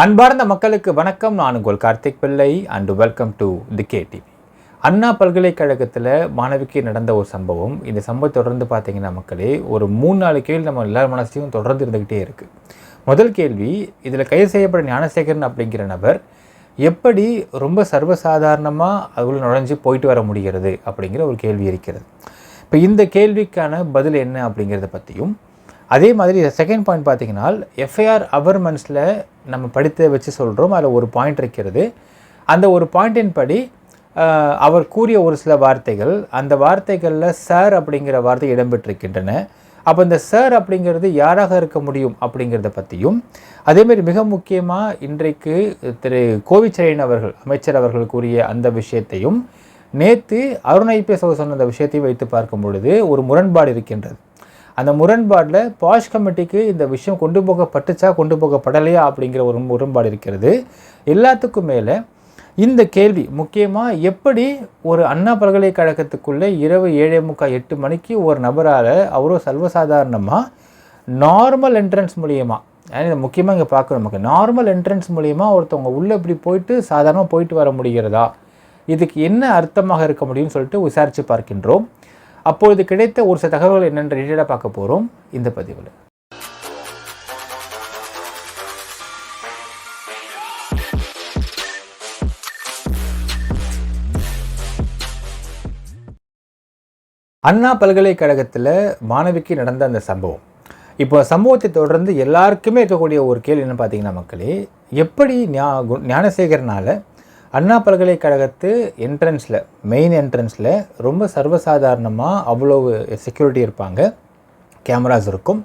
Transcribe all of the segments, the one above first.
அன்பார்ந்த மக்களுக்கு வணக்கம். நான் உங்கள் Karthik Pillai and welcome to the K TV Anna பல்கலைக்கழகத்தில் மாணவிக்கு நடந்த ஒரு சம்பவம். இந்த சம்பவம் தொடர்ந்து பார்த்தீங்கன்னா மக்களே ஒரு மூணு நாலு கேள்வி நம்ம எல்லார் மனசையும் தொடர்ந்து இருந்துக்கிட்டே இருக்குது முதல் கேள்வி இதில் கைது செய்யப்பட்ட ஞானசேகரன் அப்படிங்கிற நபர் எப்படி ரொம்ப சர்வசாதாரணமாக அதுக்குள்ளே நுழைஞ்சு போயிட்டு வர முடிகிறது அப்படிங்கிற ஒரு கேள்வி இருக்கிறது. இப்போ இந்த கேள்விக்கான பதில் என்ன அப்படிங்கிறத பற்றியும் அதே மாதிரி செகண்ட் பாயிண்ட் பார்த்தீங்கன்னா எஃப்ஐஆர் அவர்மெண்ட்ஸில் நம்ம படித்து வச்சு சொல்கிறோம் அதில் ஒரு பாயிண்ட் இருக்கிறது. அந்த ஒரு பாயிண்டின் படி அவர் கூறிய ஒரு சில வார்த்தைகள் அந்த வார்த்தைகளில் சார் அப்படிங்கிற வார்த்தை இடம்பெற்றிருக்கின்றன. அப்போ இந்த சார் அப்படிங்கிறது யாராக இருக்க முடியும் அப்படிங்கிறத பற்றியும் அதேமாதிரி மிக முக்கியமாக இன்றைக்கு திரு கோவிச்சரையன் அவர்கள் அமைச்சர் அவர்கள் கூறிய அந்த விஷயத்தையும் நேற்று அருண் ஐபிஎஸ் அவர் சொன்ன அந்த விஷயத்தையும் வைத்து பார்க்கும் பொழுது ஒரு முரண்பாடு இருக்கின்றது. அந்த முரண்பாடில் பாஷ் கமிட்டிக்கு இந்த விஷயம் கொண்டு போகப்பட்டுச்சா கொண்டு போகப்படலையா அப்படிங்கிற ஒரு முரண்பாடு இருக்கிறது. எல்லாத்துக்கும் மேலே இந்த கேள்வி முக்கியமாக எப்படி ஒரு அண்ணா பல்கலைக்கழகத்துக்குள்ளே இரவு ஏழே முக்கால் எட்டு மணிக்கு ஒரு நபரால் அவரோ சர்வசாதாரணமாக நார்மல் என்ட்ரன்ஸ் மூலியமாக ஏன்னா முக்கியமாக இங்கே பார்க்கணும் நமக்கு நார்மல் என்ட்ரன்ஸ் மூலியமாக ஒருத்தவங்க உள்ளே இப்படி போயிட்டு சாதாரணமாக போயிட்டு வர முடிகிறதா? இதுக்கு என்ன அர்த்தமாக இருக்க முடியும்னு சொல்லிட்டு விசாரித்து பார்க்கின்றோம். அப்பொழுது கிடைத்த ஒரு சில தகவல்கள் என்னென்று டீட்டெயிலாக பார்க்க போகிறோம் இந்த பதிவில். அண்ணா பல்கலைக்கழகத்தில் மாணவிக்கு நடந்த அந்த சம்பவம். இப்போ சம்பவத்தை தொடர்ந்து எல்லாருக்குமே இருக்கக்கூடிய ஒரு கேள்வி என்ன பார்த்தீங்கன்னா மக்களே எப்படி ஞா ஞானசேகரனால் அண்ணா பல்கலைக்கழகத்து என்ட்ரன்ஸில் மெயின் என்ட்ரன்ஸில் ரொம்ப சர்வசாதாரணமாக அவ்வளோ செக்யூரிட்டி இருப்பாங்க. கேமராஸ் இருக்கும்.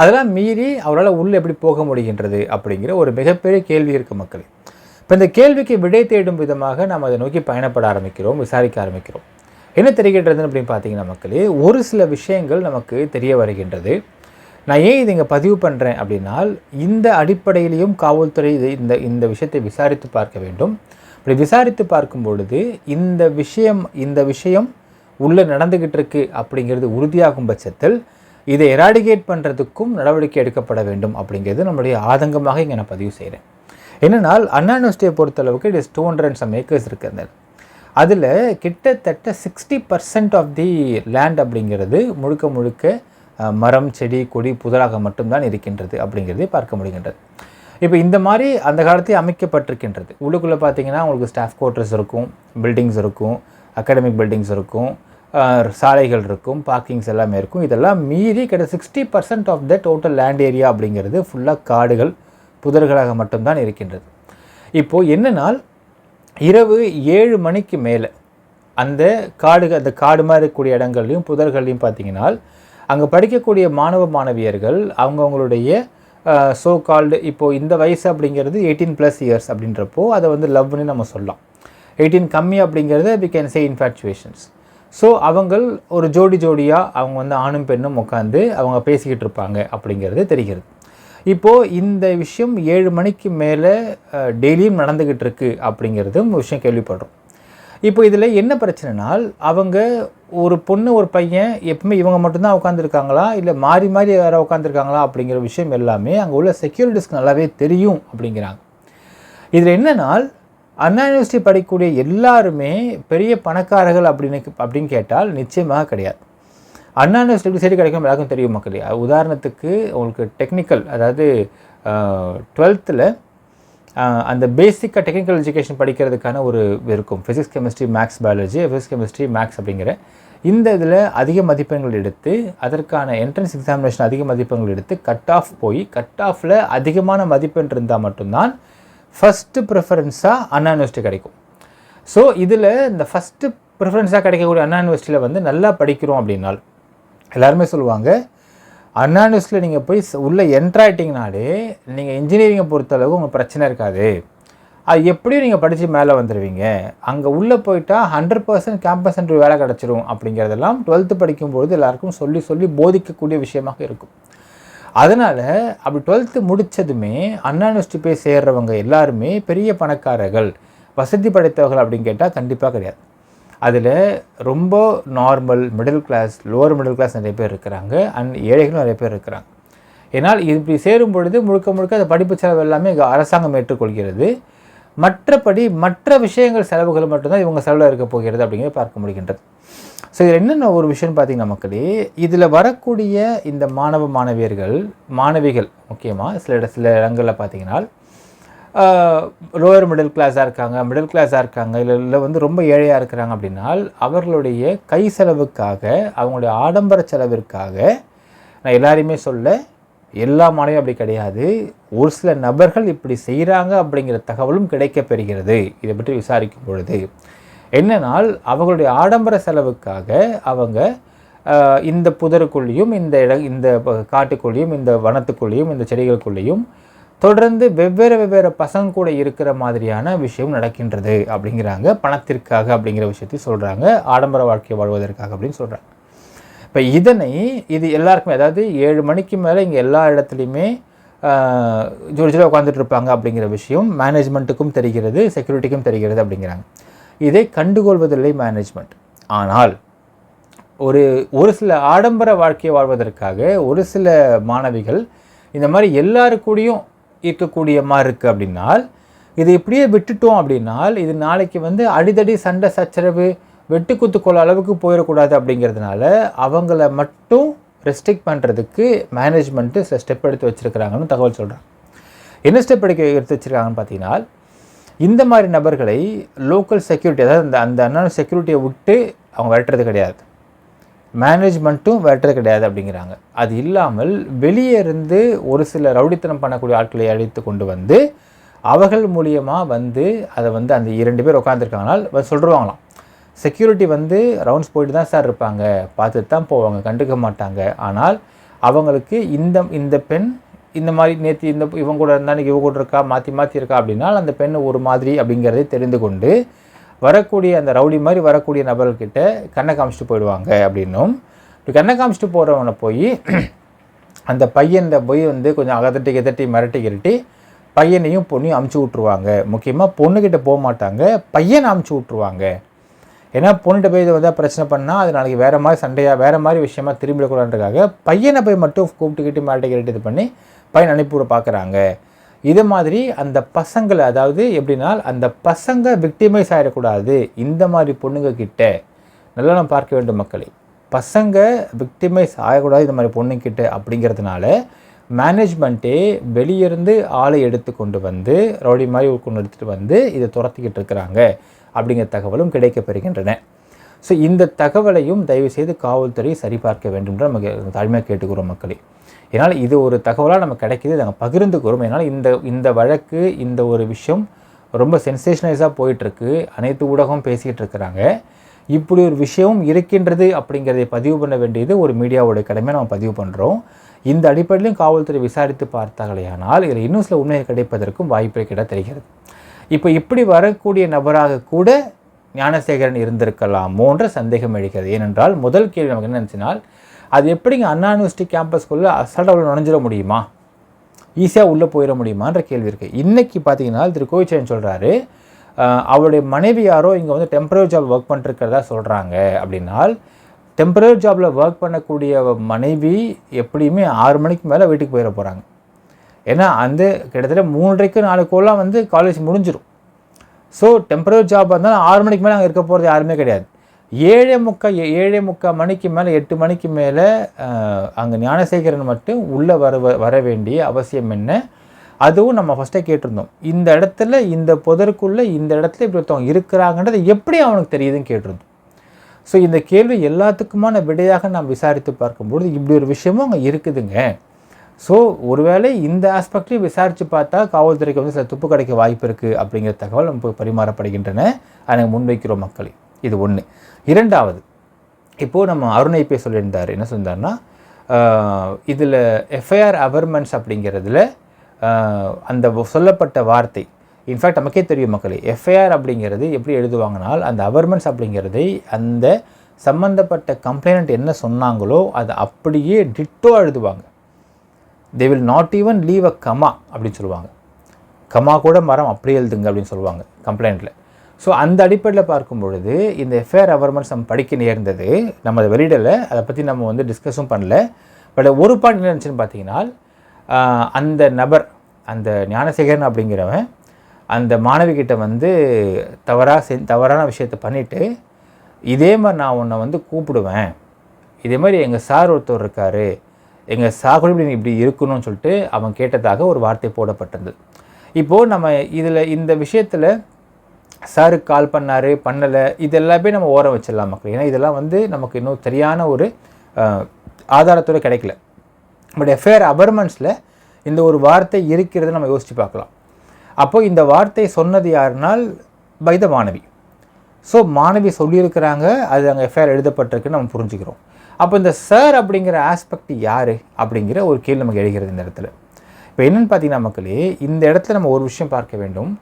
அதெல்லாம் மீறி அவரால் உள்ளே எப்படி போக முடிகின்றது அப்படிங்கிற ஒரு மிகப்பெரிய கேள்வி இருக்குது மக்களே. இப்போ இந்த கேள்விக்கு விடை தேடும் விதமாக நாம் அதை நோக்கி பயணப்பட ஆரம்பிக்கிறோம் விசாரிக்க ஆரம்பிக்கிறோம். என்ன தெரிகின்றதுன்னு அப்படின்னு பார்த்தீங்கன்னா மக்களே ஒரு சில விஷயங்கள் நமக்கு தெரிய வருகின்றது. நான் ஏன் இதை இங்கே பதிவு பண்ணுறேன் அப்படின்னால் இந்த அடிப்படையிலையும் காவல்துறை இதை இந்த இந்த விஷயத்தை விசாரித்து பார்க்க வேண்டும். அப்படி விசாரித்து பார்க்கும் பொழுது இந்த விஷயம் இந்த விஷயம் உள்ளே நடந்துக்கிட்டு இருக்கு அப்படிங்கிறது உறுதியாகும் பட்சத்தில் இதை எராடிகேட் பண்ணுறதுக்கும் நடவடிக்கை எடுக்கப்பட வேண்டும் அப்படிங்கிறது நம்மளுடைய ஆதங்கமாக இங்கே நான் பதிவு செய்கிறேன். என்னென்னால் அண்ணா யூனிவர்சிட்டியை பொறுத்தளவுக்கு it is two hundred and some acres இருக்குது அதில் கிட்டத்தட்ட sixty percent of the land அப்படிங்கிறது முழுக்க முழுக்க மரம் செடி கொடி புதராக மட்டும்தான் இருக்கின்றது அப்படிங்கிறதை பார்க்க முடிகின்றது. இப்போ இந்த மாதிரி அந்த காலத்தையும் அமைக்கப்பட்டிருக்கின்றது. உள்ளுக்குள்ளே பார்த்தீங்கன்னா உங்களுக்கு ஸ்டாஃப் குவார்ட்டர்ஸ் இருக்கும் பில்டிங்ஸ் இருக்கும் அகாடமிக் பில்டிங்ஸ் இருக்கும் சாலைகள் இருக்கும் பார்க்கிங்ஸ் எல்லாமே இருக்கும். இதெல்லாம் மீறி கிட்ட sixty percent of the total land area அப்படிங்கிறது ஃபுல்லாக காடுகள் புதர்களாக மட்டும்தான் இருக்கின்றது. இப்போது என்னென்னால் இரவு ஏழு மணிக்கு மேலே அந்த காடு அந்த காடு மாதிரி இருக்கக்கூடிய இடங்கள்லையும் புதர்கள்லையும் பார்த்தீங்கன்னா அங்கே படிக்கக்கூடிய மாணவ மாணவியர்கள் அவங்கவுங்களுடைய ஸோ கால்டு இப்போது இந்த வயசு அப்படிங்கிறது எயிட்டீன் ப்ளஸ் இயர்ஸ் அப்படின்றப்போ அதை வந்து லவ்னு நம்ம சொல்லலாம். எயிட்டீன் கம்மி அப்படிங்கிறது we can say infatuations so அவங்கள் ஒரு ஜோடி ஜோடியாக அவங்க வந்து ஆணும் பெண்ணும் உட்காந்து அவங்க பேசிக்கிட்டு இருப்பாங்க அப்படிங்கிறது தெரிகிறது. இப்போது இந்த விஷயம் ஏழு மணிக்கு மேலே டெய்லியும் நடந்துக்கிட்டு இருக்குது அப்படிங்கிறதும் விஷயம் கேள்விப்படுறோம். இப்போ இதில் என்ன பிரச்சனைனால் அவங்க ஒரு பொண்ணு ஒரு பையன் எப்பவுமே இவங்க மட்டும்தான் உட்காந்துருக்காங்களா இல்லை மாறி மாறி வேறு உட்காந்துருக்காங்களா அப்படிங்கிற விஷயம் எல்லாமே அங்கே உள்ள செக்யூரிட்டிஸ்க்கு நல்லாவே தெரியும் அப்படிங்கிறாங்க. இதில் என்னென்னால் அண்ணா யூனிவர்சிட்டி படிக்கக்கூடிய எல்லாருமே பெரிய பணக்காரர்கள் அப்படின்னு அப்படின்னு கேட்டால் நிச்சயமாக கிடையாது. அண்ணா யூனிவர்சிட்டி எப்படி சரி கிடைக்கும் எல்லாருக்கும் தெரியும் மக்கள். உதாரணத்துக்கு உங்களுக்கு டெக்னிக்கல் அதாவது டுவெல்த்தில் அந்த பேசிக்காக டெக்னிக்கல் எஜுகேஷன் படிக்கிறதுக்கான ஒரு இருக்கும் physics chemistry maths biology physics chemistry maths அப்படிங்கிற இந்த இதில் அதிக மதிப்பெண்கள் எடுத்து அதற்கான என்ட்ரன்ஸ் எக்ஸாமினேஷன் அதிக மதிப்பெண்கள் எடுத்து கட் ஆஃப் போய் கட் ஆஃபில் அதிகமான மதிப்பெண் இருந்தால் மட்டும்தான் ஃபஸ்ட்டு ப்ரிஃபரன்ஸாக அண்ணா யூனிவர்சிட்டி கிடைக்கும். ஸோ இதில் இந்த ஃபஸ்ட்டு ப்ரிஃபரன்ஸாக கிடைக்கக்கூடிய அண்ணா யூனிவர்சிட்டியில் வந்து நல்லா படிக்கிறோம் அப்படின்னால் எல்லாருமே சொல்லுவாங்க அண்ணா நீங்கள் போய் உள்ளே என்ட்ராயிட்டிங்கனாலே நீங்கள் இன்ஜினியரிங்கை பொறுத்தளவு உங்களுக்கு பிரச்சனை இருக்காது. அது எப்படியும் நீங்கள் படித்து மேலே வந்துடுவீங்க அங்கே உள்ளே போயிட்டால் ஹண்ட்ரட் பர்சன்ட் கேம்பஸ் சென்டர் வேலை கிடச்சிரும் அப்படிங்கிறதெல்லாம் டுவெல்த்து படிக்கும்பொழுது எல்லாருக்கும் சொல்லி சொல்லி போதிக்கக்கூடிய விஷயமாக இருக்கும். அதனால் அப்படி டுவெல்த்து முடித்ததுமே அண்ணா யூனிவர்சிட்டி போய் சேர்றவங்க எல்லாருமே பெரிய பணக்காரர்கள் வசதி படைத்தவர்கள் அப்படின்னு கேட்டால் கண்டிப்பாக கிடையாது. அதில் ரொம்ப normal middle class lower middle class நிறைய பேர் இருக்கிறாங்க. அண்ட் ஏழைகளும் நிறைய பேர் இருக்கிறாங்க. ஏன்னால் இப்படி சேரும் பொழுது முழுக்க முழுக்க அந்த படிப்பு செலவு எல்லாமே இங்கே அரசாங்கம் ஏற்றுக்கொள்கிறது. மற்றபடி மற்ற விஷயங்கள் செலவுகள் மட்டும்தான் இவங்க செலவில் இருக்க போகிறது அப்படிங்கிறத பார்க்க முடிகின்றது. ஸோ இதில் என்னென்ன ஒரு விஷயம்னு பார்த்தீங்கன்னா மக்களே இதில் வரக்கூடிய இந்த மாணவ மாணவியர்கள் மாணவிகள் முக்கியமாக சில சில இடங்களில் பார்த்தீங்கன்னா லோயர் மிடில் கிளாஸாக இருக்காங்க மிடில் கிளாஸாக இருக்காங்க இல்லை இல்லை வந்து ரொம்ப ஏழையாக இருக்கிறாங்க அப்படின்னால் அவர்களுடைய கை செலவுக்காக அவங்களுடைய ஆடம்பர செலவிற்காக நான் எல்லாரையுமே சொல்ல எல்லா மாலையும் அப்படி கிடையாது. ஒரு சில நபர்கள் இப்படி செய்கிறாங்க அப்படிங்கிற தகவலும் கிடைக்கப்பெறுகிறது. இதை பற்றி விசாரிக்கும் பொழுது என்னென்னால் அவங்களுடைய ஆடம்பர செலவுக்காக அவங்க இந்த புதருக்குள்ளேயும் இந்த இட இந்த காட்டுக்குள்ளேயும் இந்த வனத்துக்குள்ளேயும் இந்த செடிகளுக்குள்ளேயும் தொடர்ந்து வெவ்வேறு வெவ்வேறு பசங்க கூட இருக்கிற மாதிரியான விஷயம் நடக்கின்றது அப்படிங்கிறாங்க. பணத்திற்காக அப்படிங்கிற விஷயத்தையும் சொல்கிறாங்க ஆடம்பர வாழ்க்கை வாழ்வதற்காக அப்படின்னு சொல்கிறாங்க இப்போ இதனை இது எல்லாருக்குமே அதாவது ஏழு மணிக்கு மேலே இங்கே எல்லா இடத்துலையுமே ஜோடிஜில் உட்காந்துட்டு இருப்பாங்க அப்படிங்கிற விஷயம் மேனேஜ்மெண்ட்டுக்கும் தெரிகிறது செக்யூரிட்டிக்கும் தெரிகிறது அப்படிங்கிறாங்க. இதை கண்டுகொள்வதில்லை மேனேஜ்மெண்ட் ஆனால் ஒரு ஒரு சில ஆடம்பர வாழ்க்கையை வாழ்வதற்காக ஒரு சில மாணவிகள் இந்த மாதிரி எல்லாருக்கூடையும் மாதிரி இருக்குது அப்படின்னால் இதை இப்படியே விட்டுட்டோம் அப்படின்னால் இது நாளைக்கு வந்து அடிதடி சண்டை சச்சரவு வெட்டுக்குத்து கொள்ள அளவுக்கு போயிடக்கூடாது அப்படிங்கிறதுனால அவங்கள மட்டும் ரெஸ்ட்ரிக்ட் பண்ணுறதுக்கு மேனேஜ்மெண்ட்டு சில ஸ்டெப் எடுத்து வச்சுருக்கிறாங்கன்னு தகவல் சொல்கிறாங்க என்ன ஸ்டெப் எடுக்க எடுத்து வச்சுருக்காங்கன்னு பார்த்தீங்கன்னா இந்த மாதிரி நபர்களை லோக்கல் செக்யூரிட்டி அதாவது அந்த அந்த அண்ணன் செக்யூரிட்டியை விட்டு அவங்க விரட்டுறது கிடையாது. மேனேஜ்மெண்ட்டும் வெட்டுறது கிடையாது அப்படிங்கிறாங்க. அது இல்லாமல் வெளியே இருந்து ஒரு சில ரவுடித்தனம் பண்ணக்கூடிய ஆட்களை அழைத்து கொண்டு வந்து அவர்கள் மூலியமாக வந்து அதை வந்து அந்த இரண்டு பேர் உட்காந்துருக்காங்கனால் சொல்லுவாங்களாம் செக்யூரிட்டி வந்து ரவுண்ட்ஸ் போயிட்டு தான் சார் இருப்பாங்க. பார்த்துட்டு தான் போவாங்க. கண்டுக்க மாட்டாங்க. ஆனால் அவங்களுக்கு இந்த இந்த பெண் இந்த மாதிரி நேற்று இந்த இவங்க கூட இருந்தால் இவங்க கூட இருக்கா? மாற்றி மாற்றி இருக்கா? அப்படின்னா அந்த பெண் ஒரு மாதிரி அப்படிங்கிறதை தெரிந்து கொண்டு வரக்கூடிய அந்த ரவுடி மாதிரி வரக்கூடிய நபர்கிட்ட கண்ணை காமிச்சிட்டு போயிடுவாங்க அப்படின்னும். இப்படி கண்ணை காமிச்சிட்டு போகிறவனை போய் அந்த பையன் போய் வந்து கொஞ்சம் அகதட்டி கிதட்டி மிரட்டி கிரட்டி பையனையும் பொண்ணையும் அமுச்சு விட்ருவாங்க முக்கியமாக பொண்ணுக்கிட்ட போக மாட்டாங்க பையனை அமுச்சு விட்ருவாங்க ஏன்னா பொண்ணுகிட்ட போய் இதை வந்து பிரச்சனை பண்ணால் அது நாளைக்கு வேறு மாதிரி சண்டையாக வேறு மாதிரி விஷயமா திரும்பிடக்கூடாதுக்காக பையனை போய் மட்டும் கூப்பிட்டுக்கிட்டு மாட்டிக்கிட்டு இது பண்ணி பையன் அனுப்பிவிட பார்க்குறாங்க இது மாதிரி அந்த பசங்களை அதாவது எப்படின்னா அந்த பசங்க விக்டிமைஸ் ஆகிடக்கூடாது இந்த மாதிரி பொண்ணுங்க கிட்ட நல்லா நம்ம பார்க்க வேண்டும் மக்களை. பசங்க விக்டிமைஸ் ஆகக்கூடாது இந்த மாதிரி பொண்ணுங்கிட்ட அப்படிங்கிறதுனால மேனேஜ்மெண்ட்டே வெளியிருந்து ஆளை எடுத்து கொண்டு வந்து ரவுடி மாதிரி கொண்டு எடுத்துகிட்டு வந்து இதை துரத்திக்கிட்டு இருக்கிறாங்க அப்படிங்கிற தகவலும் கிடைக்கப்பெறுகின்றன. ஸோ இந்த தகவலையும் தயவுசெய்து காவல்துறை சரிபார்க்க வேண்டும் என்று நமக்கு தாழ்மையாக கேட்டுக்கிறோம் மக்களே. என்னால் இது ஒரு தகவலாக நம்ம கிடைக்கிது நாங்கள் பகிர்ந்துக்கிறோம். என்னால் இந்த இந்த வழக்கு இந்த ஒரு விஷயம் ரொம்ப சென்சேஷனைஸாக போயிட்டுருக்கு. அனைத்து ஊடகம் பேசிகிட்டு இருக்கிறாங்க. இப்படி ஒரு விஷயம் இருக்கின்றது அப்படிங்கிறதை பதிவு பண்ண வேண்டியது ஒரு மீடியாவோட கடமையை நம்ம பதிவு பண்ணுறோம் இந்த அடிப்படையிலும் காவல்துறை விசாரித்து பார்த்தார்களேயானால் இதில் இன்னும் சில உண்மையை கிடைப்பதற்கும் வாய்ப்பே கிட தெரிகிறது. இப்போ இப்படி வரக்கூடிய நபராக கூட ஞானசேகரன் இருந்திருக்கலாமோன்ற சந்தேகம் எழுகிறது. ஏனென்றால் முதல் கேள்வி நமக்கு என்ன நினச்சினால் அது எப்படிங்க அண்ணா யூனிவர்சிட்டி கேம்பஸ்க்குள்ளே அசால்ட்டாக நுழைஞ்சிட முடியுமா? ஈஸியாக உள்ளே போயிட முடியுமான்ற கேள்வி இருக்குது இன்றைக்கி பார்த்தீங்கன்னா திரு கோவிச்சரன் சொல்கிறாரு அவருடைய மனைவி யாரோ இங்கே வந்து டெம்பரரி ஜாப் ஒர்க் பண்ணிருக்கிறதா சொல்கிறாங்க அப்படின்னால் டெம்பரரி ஜாபில் ஒர்க் பண்ணக்கூடிய மனைவி எப்படியுமே ஆறு மணிக்கு மேலே வீட்டுக்கு போயிட போகிறாங்க ஏன்னா அந்த கிட்டத்தட்ட மூன்றரைக்கு நாலுக்குள்ளலாம் வந்து காலேஜ் முடிஞ்சிடும் ஸோ டெம்பரரி ஜாப் இருந்தாலும் ஆறு மணிக்கு மேலே அங்கே இருக்க போகிறது யாருமே கிடையாது. ஏழே முக்கால் ஏழே முக்கால் மணிக்கு மேலே எட்டு மணிக்கு மேலே அங்கே ஞானசேகரன் மட்டும் உள்ளே வர வர வேண்டிய அவசியம் என்ன? அதுவும் நம்ம ஃபஸ்ட்டே கேட்டிருந்தோம். இந்த இடத்துல இந்த புதருக்குள்ளே இந்த இடத்துல இப்படி ஒருத்தவங்க இருக்கிறாங்கன்றது எப்படி அவனுக்கு தெரியுதுன்னு கேட்டிருந்தோம். ஸோ இந்த கேள்வி எல்லாத்துக்குமான விடையாக நாம் விசாரித்து பார்க்கும்பொழுது இப்படி ஒரு விஷயமும் அங்கே இருக்குதுங்க. ஸோ ஒருவேளை இந்த ஆஸ்பெக்ட்லையும் விசாரித்து பார்த்தா காவல்துறைக்கு வந்து சில துப்பு கிடைக்க வாய்ப்பு இருக்குது அப்படிங்கிற தகவல் நமக்கு பரிமாறப்படுகின்றன. அதை முன்வைக்கிறோம் மக்களை. இது ஒன்று இரண்டாவது இப்போது நம்ம அருணை பே சொல்லியிருந்தார். என்ன சொல்லியிருந்தாருன்னா இதில் எஃப்ஐஆர் அவர்மெண்ட்ஸ் அப்படிங்கிறதுல அந்த சொல்லப்பட்ட வார்த்தை இன்ஃபேக்ட் நமக்கே தெரியும் மக்களே எஃப்ஐஆர் அப்படிங்கிறது எப்படி எழுதுவாங்கனால் அந்த அவர்மெண்ட்ஸ் அப்படிங்கிறதை அந்த சம்மந்தப்பட்ட கம்ப்ளைண்ட் என்ன சொன்னாங்களோ அதை அப்படியே டிட்டோ எழுதுவாங்க. They will not even leave a comma அப்படின்னு சொல்லுவாங்க. கமா கூட மரம் அப்படியே எழுதுங்க அப்படின்னு சொல்லுவாங்க கம்ப்ளைண்ட்டில் ஸோ அந்த அடிப்படையில் பார்க்கும் பொழுது இந்த எஃப்ஐஆர் அவர்மெண்ட்ஸ் நம்ம படிக்க நேர்ந்தது நம்ம அதை வெளியிடலை அதை பற்றி நம்ம வந்து டிஸ்கஸும் பண்ணல. பட் ஒரு பாயிண்ட் என்ன இருந்துச்சுன்னு பார்த்தீங்கன்னா அந்த நபர் அந்த ஞானசேகரன் அப்படிங்கிறவன் அந்த மாணவிகிட்ட வந்து தவறாக செ தவறான விஷயத்தை பண்ணிவிட்டு இதே மாதிரி நான் உன்னை வந்து கூப்பிடுவேன். இதே மாதிரி எங்கள் சார் ஒருத்தர் இருக்கார் எங்கள் சாகுபடி இப்படி இருக்கணும்னு சொல்லிட்டு அவன் கேட்டதாக ஒரு வார்த்தை போடப்பட்டிருந்தது. இப்போது நம்ம இதில் இந்த விஷயத்தில் சாருக்கு கால் பண்ணார் பண்ணலை இது எல்லாமே நம்ம ஓரம் வச்சிடலாம் மக்கள். ஏன்னா இதெல்லாம் வந்து நமக்கு இன்னும் சரியான ஒரு ஆதாரத்தோடு ஆதாரத்தோட கிடைக்கல. பட் எஃப்ஐஆர் அபர்மெண்ட்ஸில் இந்த ஒரு வார்த்தை இருக்கிறத நம்ம யோசித்து பார்க்கலாம். அப்போ இந்த வார்த்தை சொன்னது யாருனால்? பைத மாணவி. ஸோ மாணவி சொல்லியிருக்கிறாங்க அது அங்கே எஃப்ஐஆர் எழுதப்பட்டிருக்குன்னு நம்ம புரிஞ்சுக்கிறோம். அப்போ இந்த சார் அப்படிங்கிற ஆஸ்பெக்ட் யார்? அப்படிங்கிற ஒரு கேள்வி நமக்கு எழுகிறது இந்த இடத்துல. இப்போ என்னென்னு பார்த்தீங்கன்னா மக்களே இந்த இடத்துல நம்ம ஒரு விஷயம் பார்க்க வேண்டும்.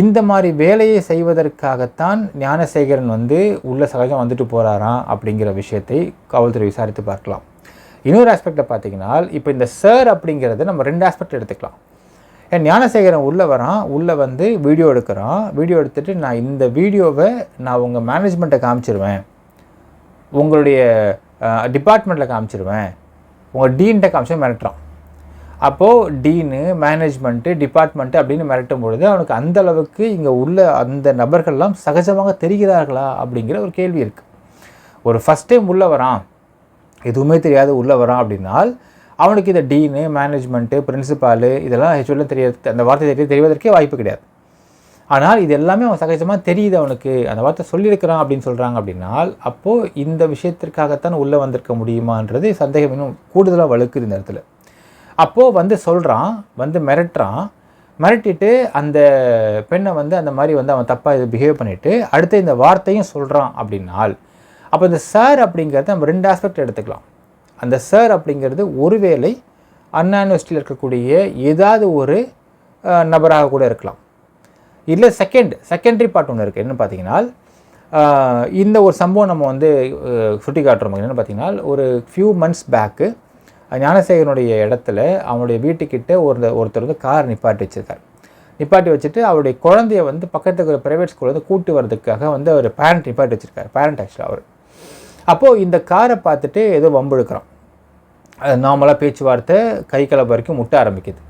இந்த மாதிரி வேலையை செய்வதற்காகத்தான் ஞானசேகரன் வந்து உள்ள சகஜம் வந்துட்டு போகிறாராம் அப்படிங்கிற விஷயத்தை காவல்துறை விசாரித்து பார்க்கலாம். இன்னொரு ஆஸ்பெக்டை பார்த்தீங்கன்னா இப்போ இந்த சார் அப்படிங்கிறத நம்ம ரெண்டு ஆஸ்பெக்ட் எடுத்துக்கலாம். ஏன் ஞானசேகரன் உள்ளே வரான் உள்ளே வந்து வீடியோ எடுக்கிறான். வீடியோ எடுத்துகிட்டு நான் இந்த வீடியோவை நான் உங்கள் மேனேஜ்மெண்ட்டை காமிச்சிருவேன். உங்களுடைய டிபார்ட்மெண்ட்டில் காமிச்சிருவேன். உங்கள் டீன்கிட்ட காமிச்சு மிரட்டுறான். அப்போது டீனு மேனேஜ்மெண்ட்டு டிபார்ட்மெண்ட்டு அப்படின்னு மிரட்டும் பொழுது அவனுக்கு அந்த அளவுக்கு இங்கே உள்ள அந்த நபர்கள்லாம் சகஜமாக தெரிகிறார்களா அப்படிங்கிற ஒரு கேள்வி இருக்குது ஒரு ஃபஸ்ட் டைம் உள்ளே வரான் எதுவுமே தெரியாது உள்ளே வரான் அப்படின்னால் அவனுக்கு இந்த டீனு மேனேஜ்மெண்ட்டு பிரின்சிபாலு இதெல்லாம் ஹெச்ஓலாம் தெரியாது. அந்த வார்த்தை தெரிய தெரிவதற்கே வாய்ப்பு கிடையாது. ஆனால் இது எல்லாமே அவன் சகஜமாக தெரியுது அவனுக்கு. அந்த வார்த்தை சொல்லியிருக்கிறான் அப்படின்னு சொல்கிறாங்க அப்படின்னால் அப்போது இந்த விஷயத்திற்காகத்தான் உள்ளே வந்திருக்க முடியுமான்றது சந்தேகம் இன்னும் கூடுதலாக வலுக்குது இந்த இடத்துல. அப்போது வந்து சொல்கிறான் வந்து மிரட்டுறான். மிரட்டிட்டு அந்த பெண்ணை வந்து அந்த மாதிரி வந்து அவன் தப்பாக இது பிஹேவ் பண்ணிவிட்டு அடுத்து இந்த வார்த்தையும் சொல்கிறான் அப்படின்னால் அப்போ இந்த சார் அப்படிங்கிறத நம்ம ரெண்டு ஆஸ்பெக்ட் எடுத்துக்கலாம். அந்த சார் அப்படிங்கிறது ஒருவேளை அண்ணா யூனிவர்சிட்டியில் இருக்கக்கூடிய ஏதாவது ஒரு நபராக கூட இருக்கலாம். இல்லை செகண்ட் செகண்டரி பார்ட் ஒன்று இருக்குது என்னன்னு பார்த்தீங்கன்னா இந்த ஒரு சம்பவம் நம்ம வந்து சுட்டி காட்டுறோம் என்னென்னு பார்த்தீங்கன்னா ஒரு ஃபியூ மந்த்ஸ் பேக்கு ஞானசேகரனுடைய இடத்துல அவனுடைய வீட்டுக்கிட்ட ஒரு ஒருத்தர் வந்து கார் நிப்பாட்டி வச்சிருக்கார். நிப்பாட்டி வச்சுட்டு அவருடைய குழந்தைய வந்து பக்கத்துக்கு இருக்கிற ப்ரைவேட் ஸ்கூல் வந்து கூட்டு வரதுக்காக வந்து அவர் பேரண்ட் நிப்பாட்டி வச்சுருக்காரு. பேரண்ட் ஆக்சுவலாக அவர். அப்போது இந்த காரை பார்த்துட்டு ஏதோ வம்பெடுக்கிறான் அது நார்மலாக பேச்சுவார்த்தை கை கலப்பு வரைக்கும் முட்ட ஆரம்பிக்குது.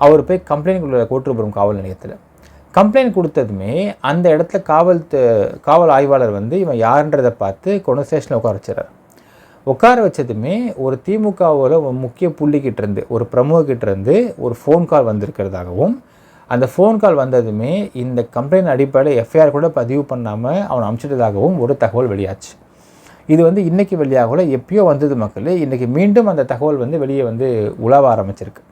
அவர் போய் கம்ப்ளைண்ட் கொடுக்குற கோட்டுப்புறம் காவல் நிலையத்தில். கம்ப்ளைண்ட் கொடுத்ததுமே அந்த இடத்துல காவல் காவல் ஆய்வாளர் வந்து இவன் யாருன்றதை பார்த்து கொண்டு ஸ்டேஷனில் உட்கார வச்சிடறாரு. உட்கார வச்சதுமே ஒரு திமுகவோட முக்கிய புள்ளிக்கிட்ட இருந்து ஒரு பிரமுகக்கிட்ட இருந்து ஒரு ஃபோன் கால் வந்திருக்கிறதாகவும் அந்த ஃபோன் கால் வந்ததுமே இந்த கம்ப்ளைண்ட் அடிப்படையில் எஃப்ஐஆர் கூட பதிவு பண்ணாமல் அவனை அனுப்பிச்சிட்டதாகவும் ஒரு தகவல் வெளியாச்சு. இது வந்து இன்னைக்கு வெளியாகல எப்பயோ வந்தது மக்கள் இன்றைக்கி மீண்டும் அந்த தகவல் வந்து வெளியே வந்து உலவ ஆரம்பிச்சிருக்கு.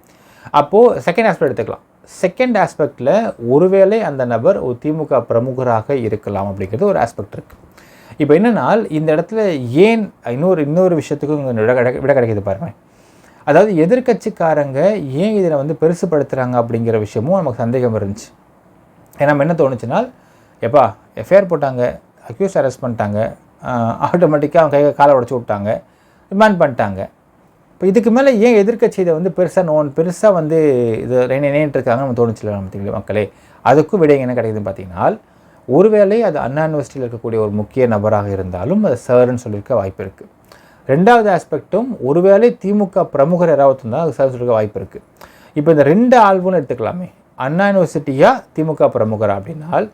அப்போது செகண்ட் ஆஸ்பெக்ட் எடுத்துக்கலாம். செகண்ட் ஆஸ்பெக்டில் ஒருவேளை அந்த நபர் ஒரு திமுக பிரமுகராக இருக்கலாம் அப்படிங்கிறது ஒரு ஆஸ்பெக்ட் இருக்குது இப்போ என்னென்னால் இந்த இடத்துல ஏன் இன்னொரு இன்னொரு விஷயத்துக்கும் விட கிடை விட கிடைக்கிது பாருங்க அதாவது எதிர்க்கட்சிக்காரங்க ஏன் இதில் வந்து பெருசுப்படுத்துகிறாங்க அப்படிங்கிற விஷயமும் நமக்கு சந்தேகம் இருந்துச்சு. ஏன்னா நம்ம என்ன தோணுச்சுனால் எப்பா எஃப்ஐஆர் போட்டாங்க அக்யூஸ் அரெஸ்ட் பண்ணிட்டாங்க ஆட்டோமேட்டிக்காக அவங்க கையை காலை உடச்சி விட்டாங்க ரிமாண்ட் பண்ணிட்டாங்க. இப்போ இதுக்கு மேலே ஏன் எதிர்க்கட்சி இதை வந்து பெருசாக நோன் பெருசாக வந்து இது நினைட்டு இருக்காங்க நம்ம தோணுச்சுல நம்ம மக்களே. அதுக்கும் விடை என்ன கிடைக்குதுன்னு பார்த்தீங்கன்னா ஒருவேளை அது அண்ணா யூனிவர்சிட்டியில் இருக்கக்கூடிய ஒரு முக்கிய நபராக இருந்தாலும் அது சார்னு சொல்லியிருக்க வாய்ப்பு இருக்குது ரெண்டாவது ஆஸ்பெக்டும் ஒருவேளை திமுக பிரமுகர் யாராவது இருந்தால் அது சார் சொல்லியிருக்க வாய்ப்பு இருக்குது இப்போ இந்த ரெண்டு ஆல்பம்னு எடுத்துக்கலாமே. அண்ணா யூனிவர்சிட்டியா திமுக பிரமுகரா அப்படின்னால்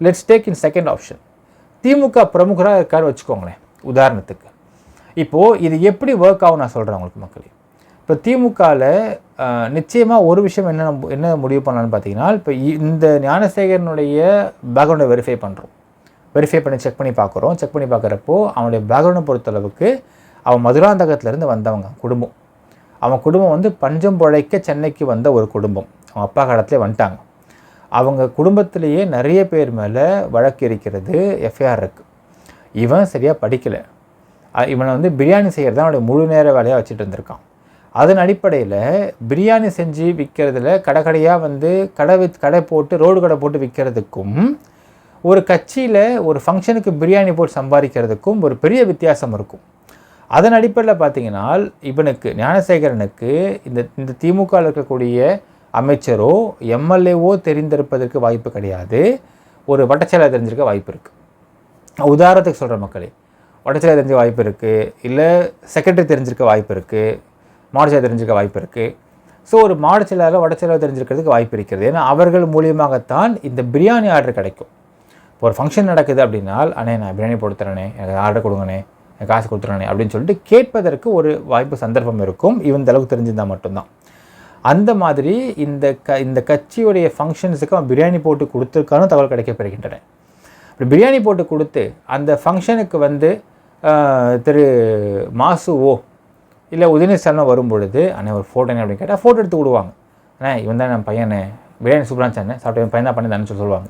let's take in second option DMK பிரமுகராக இருக்கான்னு வச்சுக்கோங்களேன் உதாரணத்துக்கு. இப்போது இது எப்படி ஒர்க் ஆகும் நான் சொல்கிறேன் உங்களுக்கு மக்களே. இப்போ திமுகவில் நிச்சயமாக ஒரு விஷயம் என்ன நம்ம- என்ன முடிவு பண்ணலான்னு பார்த்தீங்கன்னா இப்போ இந்த ஞானசேகரனுடைய பேக்ரவுண்டை வெரிஃபை பண்ணுறோம் வெரிஃபை பண்ணி செக் பண்ணி பார்க்குறோம் செக் பண்ணி பார்க்குறப்போ அவனுடைய பேக்ரவுண்டை பொறுத்தளவுக்கு அவன் மதுராந்தகத்திலேருந்து வந்தவங்க குடும்பம். அவன் குடும்பம் வந்து பஞ்சம் பிழைக்க சென்னைக்கு வந்த ஒரு குடும்பம். அவன் அப்பா காலத்திலே வந்துட்டாங்க. அவங்க குடும்பத்திலேயே நிறைய பேர் மேலே வழக்கு இருக்கிறது எஃப்ஐஆர் இருக்குது இவன் சரியாக படிக்கலை. இவனை வந்து பிரியாணி செய்கிறது தான் அவனுடைய முழு நேர வேலையாக வச்சுட்டு இருந்திருக்கான். அதன் அடிப்படையில் பிரியாணி செஞ்சு விற்கிறதுல கடை கடையாக வந்து கடை வித் கடை போட்டு ரோடு கடை போட்டு விற்கிறதுக்கும் ஒரு கட்சியில் ஒரு ஃபங்க்ஷனுக்கு பிரியாணி போட்டு சம்பாதிக்கிறதுக்கும் ஒரு பெரிய வித்தியாசம் இருக்கும். அதன் அடிப்படையில் பார்த்தீங்கன்னா இவனுக்கு ஞானசேகரனுக்கு இந்த இந்த திமுகவில் இருக்கக்கூடிய அமைச்சரோ எம்எல்ஏவோ தெரிந்திருப்பதற்கு வாய்ப்பு கிடையாது. ஒரு வட்டச்செயலாளர் தெரிஞ்சிருக்க வாய்ப்பு இருக்குது உதாரணத்துக்கு சொல்கிற மக்களே. வடச்சலை தெரிஞ்ச வாய்ப்பு இருக்குது இல்லை செக்ரட்டரி தெரிஞ்சிருக்க வாய்ப்பு இருக்குது மாவட்ட தெரிஞ்சிருக்க வாய்ப்பு இருக்குது ஸோ ஒரு மாடு செல்லாரோ வட தெரிஞ்சிருக்கிறதுக்கு வாய்ப்பு இருக்கிறது ஏன்னா அவர்கள் மூலியமாகத்தான் இந்த பிரியாணி ஆர்டர் கிடைக்கும். இப்போ ஒரு ஃபங்க்ஷன் நடக்குது அப்படின்னால் அண்ணே நான் பிரியாணி போட்டுத்தரேனே எனக்கு ஆர்டர் கொடுங்கண்ணே எனக்கு காசு கொடுத்துறேனே அப்படின்னு சொல்லிட்டு கேட்பதற்கு ஒரு வாய்ப்பு சந்தர்ப்பம் இருக்கும். இவன் அளவுக்கு தெரிஞ்சிருந்தால் மட்டும்தான். அந்த மாதிரி இந்த க இந்த கட்சியுடைய ஃபங்க்ஷன்ஸுக்கு அவன் பிரியாணி போட்டு கொடுத்துருக்கான தகவல் கிடைக்கப்பெறுகின்றன. இப்படி பிரியாணி போட்டு கொடுத்து அந்த ஃபங்க்ஷனுக்கு வந்து திரு மாசு ஓ இல்லை உதயநிதி ஸ்டாலின் வரும் பொழுது அண்ணே ஒரு ஃபோட்டோ என்ன அப்படின்னு கேட்டால் ஃபோட்டோ எடுத்து விடுவாங்க. அண்ணே இவன் தான் என் பையனே பிரியாணி சூப்பராக இருந்துச்சு சாப்பிட்டு என் பையன் தான் பண்ணி சொல்லி சொல்லுவாங்க.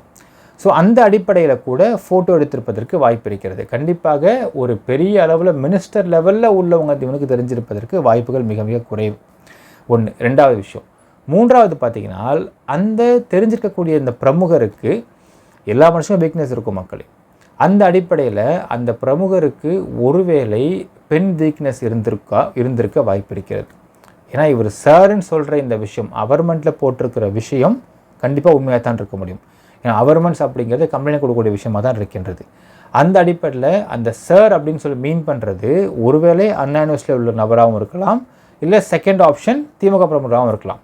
ஸோ அந்த அடிப்படையில் கூட ஃபோட்டோ எடுத்திருப்பதற்கு வாய்ப்பு இருக்கிறது. கண்டிப்பாக ஒரு பெரிய அளவில் மினிஸ்டர் லெவலில் உள்ளவங்க இவனுக்கு தெரிஞ்சிருப்பதற்கு வாய்ப்புகள் மிக மிக குறைவு. ஒன்று ரெண்டாவது விஷயம். மூன்றாவது பார்த்தீங்கன்னா அந்த தெரிஞ்சிருக்கக்கூடிய இந்த பிரமுகருக்கு எல்லா மனுஷனும் வீக்னஸ் இருக்கும் மக்களே. அந்த அடிப்படையில் அந்த பிரமுகருக்கு ஒருவேளை பெண் வீக்னஸ் இருந்திருக்கா இருந்திருக்க வாய்ப்பு இருக்கிறது. ஏன்னா இவர் சார்ன்னு சொல்கிற இந்த விஷயம் அவர்மெண்ட்டில் போட்டிருக்கிற விஷயம் கண்டிப்பாக உண்மையாக தான் இருக்க முடியும். ஏன்னா அவர்மெண்ட்ஸ் அப்படிங்கிறது கம்பெனி கொடுக்கக்கூடிய விஷயமாக தான் இருக்கின்றது. அந்த அடிப்படையில் அந்த சார் அப்படின்னு சொல்லி மீன் பண்ணுறது ஒருவேளை அன்ஆனிவர்ஸில் உள்ள நபராகவும் இருக்கலாம் இல்லை செகண்ட் ஆப்ஷன் திமுக பிரமுகராகவும் இருக்கலாம்.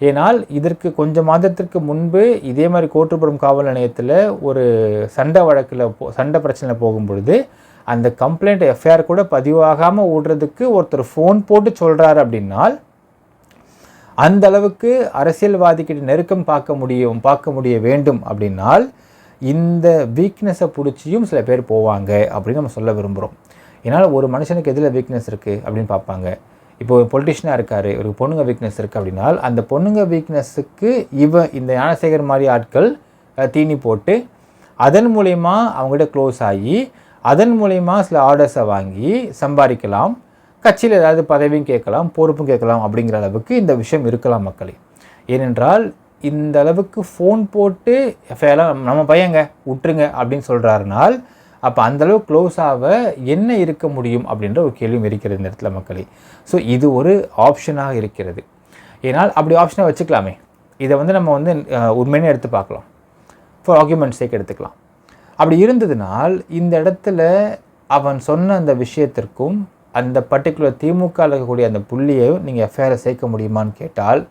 ஏனால் இதற்கு கொஞ்சம் மாதத்திற்கு முன்பு இதே மாதிரி கோட்டுப்புறம் காவல் நிலையத்தில் ஒரு சண்டை வழக்கில் போ சண்டை பிரச்சனை போகும் பொழுது அந்த கம்ப்ளைண்ட் எஃப்ஐஆர் கூட பதிவாகாமல் ஓடுறதுக்கு ஒருத்தர் ஃபோன் போட்டு சொல்கிறாரு அப்படின்னால் அந்த அளவுக்கு அரசியல்வாதிக்கிட்ட நெருக்கம் பார்க்க முடியும் பார்க்க முடிய வேண்டும் அப்படின்னால் இந்த வீக்னஸை பிடிச்சியும் சில பேர் போவாங்க அப்படின்னு நம்ம சொல்ல விரும்புகிறோம் ஏன்னால் ஒரு மனுஷனுக்கு எதில் வீக்னஸ் இருக்குது அப்படின்னு பார்ப்பாங்க. இப்போ ஒரு பொலிட்டிஷியனாக இருக்கார் ஒரு பொண்ணுங்க வீக்னஸ் இருக்குது அப்படின்னால் அந்த பொண்ணுங்க வீக்னஸுக்கு இவ இந்த ஞானசேகர் மாதிரி ஆட்கள் தீனி போட்டு அதன் மூலயமா அவங்ககிட்ட க்ளோஸ் ஆகி அதன் மூலயமா சில ஆர்டர்ஸை வாங்கி சம்பாதிக்கலாம். கட்சியில் ஏதாவது பதவியும் கேட்கலாம் பொறுப்பும் கேட்கலாம் அப்படிங்கிற அளவுக்கு இந்த விஷயம் இருக்கலாம் மக்களே. ஏனென்றால் இந்த அளவுக்கு ஃபோன் போட்டு எஃப்ஐஆர்லாம் நம்ம பையங்க விட்டுருங்க அப்படின்னு சொல்கிறாருனால் அப்போ அந்தளவு க்ளோஸ் ஆக என்ன இருக்க முடியும் அப்படின்ற ஒரு கேள்வியும் இருக்கிறது இந்த இடத்துல மக்களே. ஸோ இது ஒரு ஆப்ஷனாக இருக்கிறது. ஏனால் அப்படி ஆப்ஷனாக வச்சுக்கலாமே. இதை வந்து நம்ம வந்து உண்மையினே எடுத்து பார்க்கலாம். ஃபார் ஆர்குமெண்ட் சேக் எடுத்துக்கலாம். அப்படி இருந்ததுனால் இந்த இடத்துல அவன் சொன்ன அந்த விஷயத்திற்கும் அந்த பர்டிகுலர் திமுக இருக்கக்கூடிய அந்த புள்ளியை நீங்கள் எஃப்ஐஆரை சேர்க்க முடியுமான்னு கேட்டால்